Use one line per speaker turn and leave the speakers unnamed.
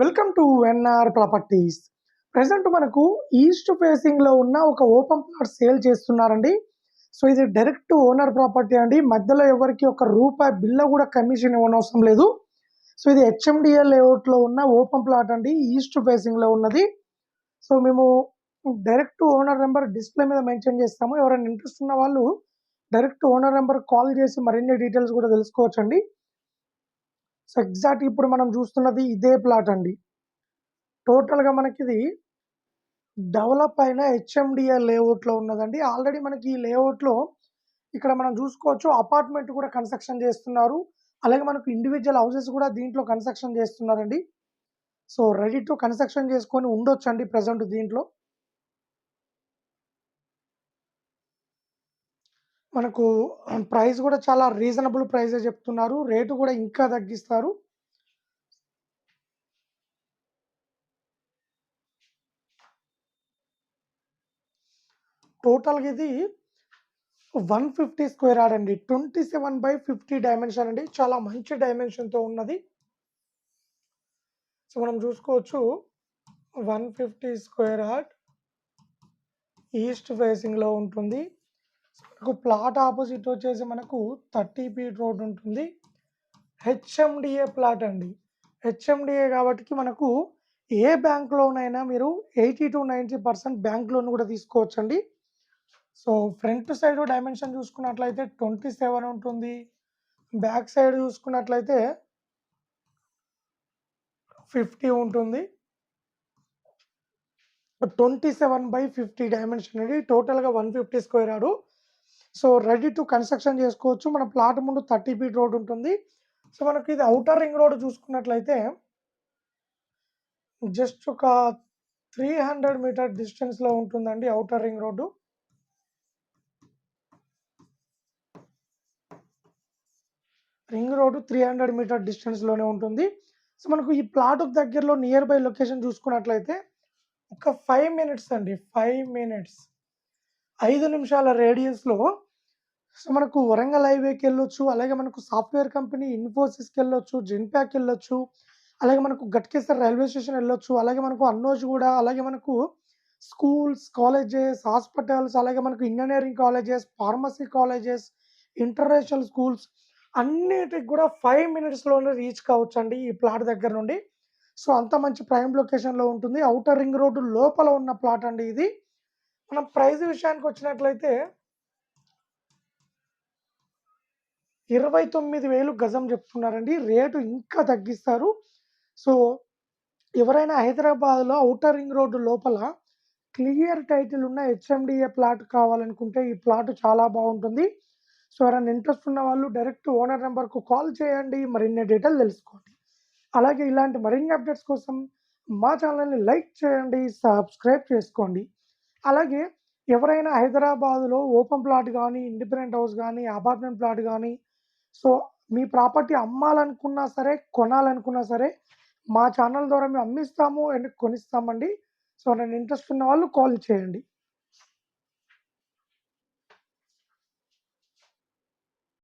Welcome to NR properties. Present మనకు east ఫేసింగ్లో ఉన్న ఒక ఓపెన్ ప్లాట్ సేల్ చేస్తున్నారండి. సో ఇది డైరెక్ట్ ఓనర్ ప్రాపర్టీ అండి. మధ్యలో ఎవరికి ఒక రూపాయి బిల్ల కూడా కమిషన్ ఇవ్వనవసరం లేదు. సో ఇది హెచ్ఎండిఎల్ లేఅవుట్లో ఉన్న ఓపెన్ ప్లాట్ అండి. ఈస్ట్ ఫేసింగ్లో ఉన్నది. సో మేము డైరెక్ట్ ఓనర్ నెంబర్ డిస్ప్లే మీద మెన్షన్ చేస్తాము. ఎవరైనా ఇంట్రెస్ట్ ఉన్న వాళ్ళు డైరెక్ట్ ఓనర్ నెంబర్ కాల్ చేసి మరిన్ని డీటెయిల్స్ కూడా తెలుసుకోవచ్చండి. సో ఎగ్జాక్ట్ ఇప్పుడు మనం చూస్తున్నది ఇదే ప్లాట్ అండి. టోటల్గా మనకి ఇది డెవలప్ అయిన హెచ్ఎండిఏ లేఅవుట్లో ఉన్నదండి. ఆల్రెడీ మనకి ఈ లేఅవుట్లో ఇక్కడ మనం చూసుకోవచ్చు అపార్ట్మెంట్ కూడా కన్స్ట్రక్షన్ చేస్తున్నారు. అలాగే మనకు ఇండివిజువల్ హౌసెస్ కూడా దీంట్లో కన్స్ట్రక్షన్ చేస్తున్నారండి. సో రెడీ టు కన్స్ట్రక్షన్ చేసుకొని ఉండొచ్చు అండి ప్రజెంట్ దీంట్లో. మనకు ప్రైస్ కూడా చాలా రీజనబుల్ ప్రైసే చెప్తున్నారు. రేటు కూడా ఇంకా తగ్గిస్తారు. టోటల్గా ఇది వన్ ఫిఫ్టీ స్క్వేర్ యార్డ్ అండి. Twenty seven by fifty dimension అండి. చాలా మంచి డైమెన్షన్తో ఉన్నది. సో మనం చూసుకోవచ్చు. One fifty square yard east ఫేసింగ్లో ఉంటుంది. మనకు ప్లాట్ ఆపోజిట్ వచ్చేసి మనకు థర్టీ ఫీట్ రోడ్ ఉంటుంది. హెచ్ఎండిఏ ప్లాట్ అండి. హెచ్ఎండిఏ కాబట్టి మనకు ఏ బ్యాంక్ లోనైనా మీరు eighty to ninety percent bank loan కూడా తీసుకోవచ్చండి. సో ఫ్రంట్ సైడ్ డైమెన్షన్ చూసుకున్నట్లయితే ట్వంటీ సెవెన్ ఉంటుంది. బ్యాక్ సైడ్ చూసుకున్నట్లయితే ఫిఫ్టీ ఉంటుంది. Twenty seven by fifty dimension అండి. టోటల్గా one fifty square yard so ready to construction చేసుకోవచ్చు. మన ప్లాట్ ముందు థర్టీ ఫీట్ రోడ్ ఉంటుంది. సో మనకి ఇది అవుటర్ రింగ్ రోడ్ చూసుకున్నట్లయితే జస్ట్ ఒక త్రీ హండ్రెడ్ మీటర్ డిస్టెన్స్లో ఉంటుందండి outer ring road. Ring road three hundred metre డిస్టెన్స్లోనే ఉంటుంది. సో మనకు ఈ ప్లాట్ దగ్గరలో నియర్ బై లొకేషన్ చూసుకున్నట్లయితే ఒక ఫైవ్ మినిట్స్ అండి ఫైవ్ మినిట్స్. ఐదు నిమిషాల రేడియస్లో సో మనకు వరంగల్ హైవేకి వెళ్ళొచ్చు అలాగే మనకు సాఫ్ట్వేర్ కంపెనీ ఇన్ఫోసిస్కి వెళ్ళొచ్చు జెన్ప్యాక్ వెళ్ళొచ్చు అలాగే మనకు గట్కేసర్ రైల్వే స్టేషన్ వెళ్ళొచ్చు అలాగే మనకు అన్నోజ్ కూడా అలాగే మనకు స్కూల్స్ కాలేజెస్ హాస్పిటల్స్ అలాగే మనకు engineering colleges pharmacy colleges international schools అన్నిటికి కూడా ఫైవ్ మినిట్స్లోనే రీచ్ కావచ్చు అండి ఈ ప్లాట్ దగ్గర నుండి. సో అంత మంచి ప్రైమ్ లొకేషన్లో ఉంటుంది. అవుటర్ రింగ్ రోడ్డు లోపల ఉన్న ప్లాట్ అండి ఇది. మనం ప్రైస్ విషయానికి వచ్చినట్లయితే ఇరవై తొమ్మిది వేలు గజం చెప్తున్నారండి. రేటు ఇంకా తగ్గిస్తారు. సో ఎవరైనా హైదరాబాద్లో ఔటర్ రింగ్ రోడ్డు లోపల క్లియర్ టైటిల్ ఉన్న హెచ్ఎండిఏ ప్లాట్ కావాలనుకుంటే ఈ ప్లాట్ చాలా బాగుంటుంది. సో ఎవరైనా ఇంట్రెస్ట్ ఉన్న వాళ్ళు డైరెక్ట్ ఓనర్ నెంబర్కు కాల్ చేయండి. మరిన్ని డీటెయిల్ తెలుసుకోండి. అలాగే ఇలాంటి మరిన్ని అప్డేట్స్ కోసం మా ఛానల్ని లైక్ చేయండి సబ్స్క్రైబ్ చేసుకోండి. అలాగే ఎవరైనా హైదరాబాదులో ఓపెన్ ప్లాట్ కానీ ఇండిపెండెంట్ హౌస్ కానీ అపార్ట్మెంట్ ప్లాట్ కానీ సో మీ ప్రాపర్టీ అమ్మాలనుకున్నా సరే కొనాలనుకున్నా సరే మా ఛానల్ ద్వారా మేము అమ్మిస్తాము అండ్ కొనిస్తామండి. సో నేను ఇంట్రెస్ట్ ఉన్న వాళ్ళు కాల్ చేయండి.